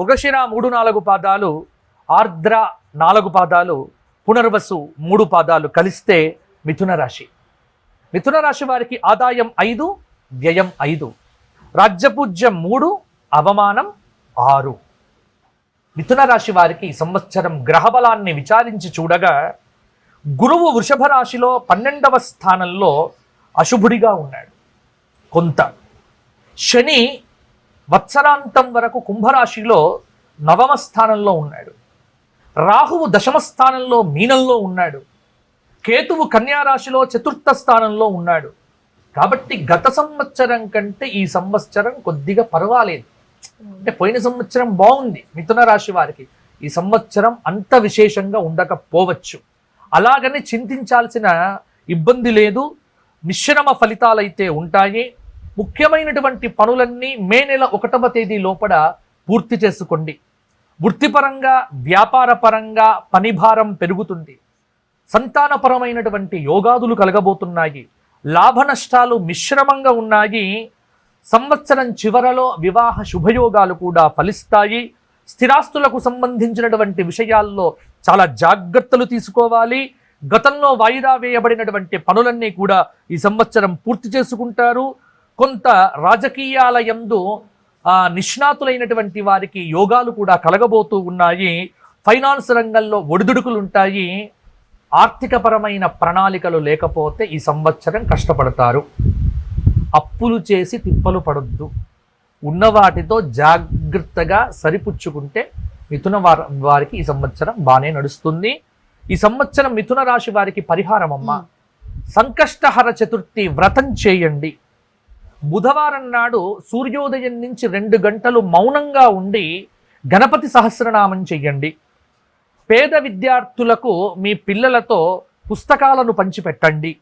మృగశిర మూడు నాలుగు పాదాలు ఆర్ద్ర నాలుగు పాదాలు పునర్వసు మూడు పాదాలు కలిస్తే మిథున రాశి. మిథున రాశి వారికి ఆదాయం ఐదు వ్యయం ఐదు. రాజ్యపూజ్యం మూడు అవమానం ఆరు. మిథున రాశి వారికి సంవత్సరం గ్రహబలాన్ని విచారించి చూడగా గురువు వృషభ రాశిలో పన్నెండవ స్థానంలో అశుభుడిగా ఉన్నాడు. కొంత. శని వత్సరాంతం వరకు కుంభరాశిలో నవమ స్థానంలో ఉన్నాడు. రాహువు దశమ స్థానంలో మీనంలో ఉన్నాడు. కేతువు కన్యారాశిలో చతుర్థ స్థానంలో ఉన్నాడు. కాబట్టి గత సంవత్సరం కంటే ఈ సంవత్సరం కొద్దిగా పర్వాలేదు. అంటే పోయిన సంవత్సరం బాగుంది మిథున రాశి వారికి. ఈ సంవత్సరం అంత విశేషంగా ఉండకపోవచ్చు. అలాగని చింతించాల్సిన ఇబ్బంది లేదు. మిశ్రమ ఫలితాలైతే ఉంటాయి. ముఖ్యమైనటువంటి పనులన్నీ మే నెల ఒకటవ తేదీ లోపల పూర్తి చేసుకోండి. వృత్తిపరంగా వ్యాపారపరంగా పనిభారం పెరుగుతుంది. సంతానపరమైనటువంటి యోగాదులు కలగబోతున్నాయి. లాభ నష్టాలు మిశ్రమంగా ఉన్నాయి. సంవత్సరం చివరలో వివాహ శుభయోగాలు కూడా ఫలిస్తాయి. స్థిరాస్తులకు సంబంధించినటువంటి విషయాల్లో చాలా జాగ్రత్తలు తీసుకోవాలి. గతంలో వాయిదా వేయబడినటువంటి పనులన్నీ కూడా ఈ సంవత్సరం పూర్తి చేసుకుంటారు. కొంత రాజకీయాల యందు నిష్ణాతులైనటువంటి వారికి యోగాలు కూడా కలగబోతూ ఉన్నాయి. ఫైనాన్స్ రంగంలో ఒడిదుడుకులు ఉంటాయి ఆర్థికపరమైన ప్రణాళికలు లేకపోతే ఈ సంవత్సరం కష్టపడతారు. అప్పులు చేసి తిప్పలు పడొద్దు. ఉన్న వాటితో జాగ్రత్తగా సరిపుచ్చుకుంటే మిథున వార వారికి ఈ సంవత్సరం బాగానే నడుస్తుంది. ఈ సంవత్సరం మిథున రాశి వారికి పరిహారం అమ్మ సంకష్టహర చతుర్థి వ్రతం చేయండి. బుధవారం నాడు సూర్యోదయం నుంచి రెండు గంటలు మౌనంగా ఉండి గణపతి సహస్రనామం చెయ్యండి. పేద విద్యార్థులకు మీ పిల్లలతో పుస్తకాలను పంచిపెట్టండి.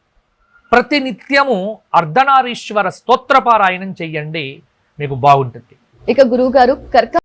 ప్రతినిత్యము అర్ధనారీశ్వర స్తోత్రపారాయణం చెయ్యండి. మీకు బాగుంటుంది. ఇక గురువు గారు కర్క